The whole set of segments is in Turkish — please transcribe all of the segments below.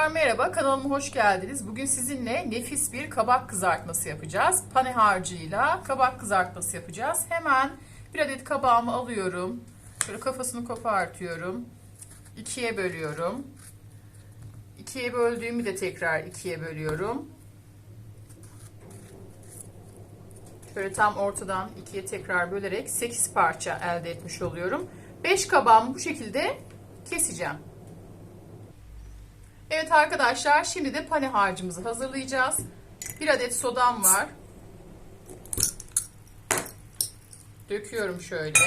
Arkadaşlar merhaba kanalıma hoş geldiniz. Bugün sizinle nefis bir kabak kızartması yapacağız. Pane harcıyla kabak kızartması yapacağız. Hemen bir adet kabağımı alıyorum. Şöyle kafasını kopartıyorum. İkiye bölüyorum. İkiye böldüğümü de tekrar ikiye bölüyorum. Şöyle tam ortadan ikiye tekrar bölerek 8 parça elde etmiş oluyorum. 5 kabağımı bu şekilde keseceğim. Evet arkadaşlar şimdi de pane harcımızı hazırlayacağız. Bir adet sodam var. Döküyorum şöyle.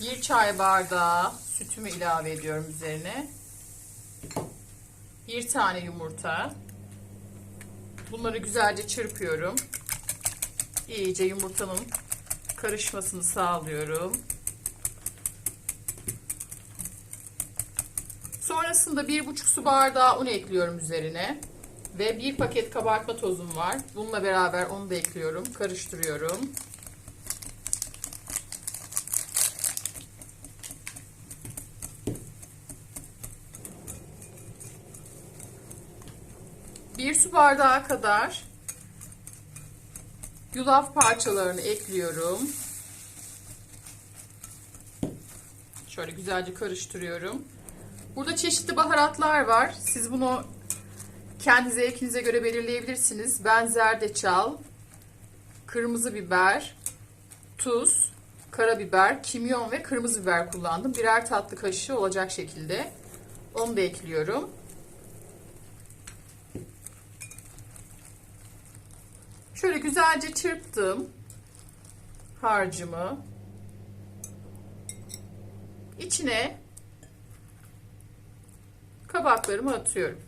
Bir çay bardağı sütümü ilave ediyorum üzerine. Bir tane yumurta. Bunları güzelce çırpıyorum. İyice yumurtanın karışmasını sağlıyorum. Sonrasında bir buçuk su bardağı un ekliyorum üzerine. Ve bir paket kabartma tozum var. Bununla beraber onu da ekliyorum. Karıştırıyorum. Bir su bardağı kadar yulaf parçalarını ekliyorum. Şöyle güzelce karıştırıyorum. Burada çeşitli baharatlar var. Siz bunu kendi zevkinize göre belirleyebilirsiniz. Ben zerdeçal, kırmızı biber, tuz, karabiber, kimyon ve kırmızı biber kullandım. Birer tatlı kaşığı olacak şekilde. Onu da ekliyorum. Şöyle güzelce çırptım harcımı. İçine kabaklarımı atıyorum.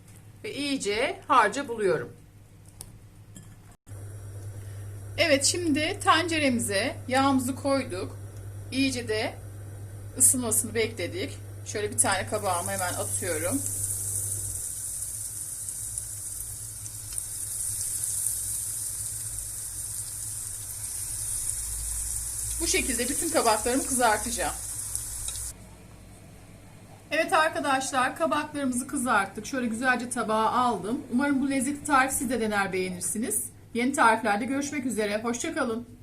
Ve iyice harca buluyorum. Evet şimdi tenceremize yağımızı koyduk. İyice de ısınmasını bekledik. Şöyle bir tane kabağımı hemen atıyorum. Bu şekilde bütün kabaklarımı kızartacağım. Evet arkadaşlar kabaklarımızı kızarttık. Şöyle güzelce tabağa aldım. Umarım bu lezzetli tarifi siz de dener beğenirsiniz. Yeni tariflerde görüşmek üzere. Hoşçakalın.